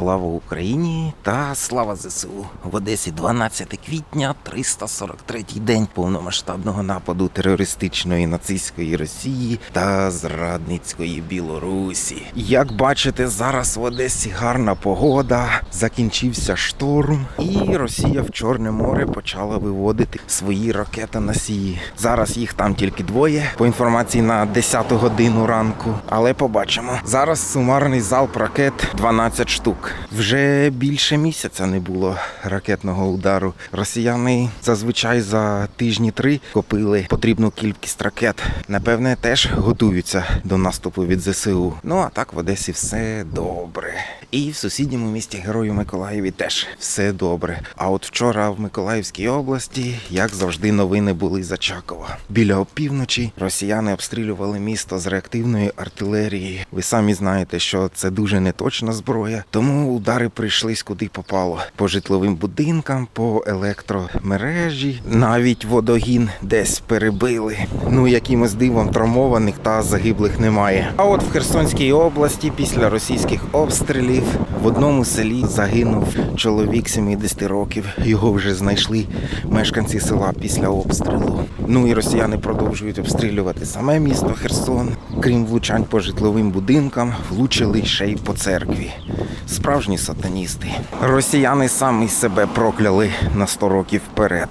Слава Україні та слава ЗСУ в Одесі 12 квітня, 343-й день повномасштабного нападу терористичної нацистської Росії та зрадницької Білорусі. Як бачите, зараз в Одесі гарна погода, закінчився шторм, і Росія в Чорне море почала виводити свої ракетоносії. Зараз їх там тільки двоє, по інформації на 10 годину ранку. Але побачимо. Зараз сумарний залп ракет 12 штук. Вже більше місяця не було ракетного удару. Росіяни зазвичай за тижні три копили потрібну кількість ракет. Напевне, теж готуються до наступу від ЗСУ. Ну а так в Одесі все добре. І в сусідньому місті Герою Миколаєві теж все добре. А от вчора в Миколаївській області, як завжди, новини були з Очакова. Біля опівночі росіяни обстрілювали місто з реактивної артилерії. Ви самі знаєте, що це дуже неточна зброя, тому удари прийшлись куди попало по житловим будинкам, по електромережі, навіть водогін десь перебили. Ну якимось дивом травмованих та загиблих немає. А от в Херсонській області після російських обстрілів в одному селі загинув чоловік 70 років. Його вже знайшли мешканці села після обстрілу. Ну і росіяни продовжують обстрілювати саме місто Херсон. Крім влучань по житловим будинкам, влучили ще й по церкві. Справжні сатаністи. Росіяни самі себе прокляли на 100 років вперед.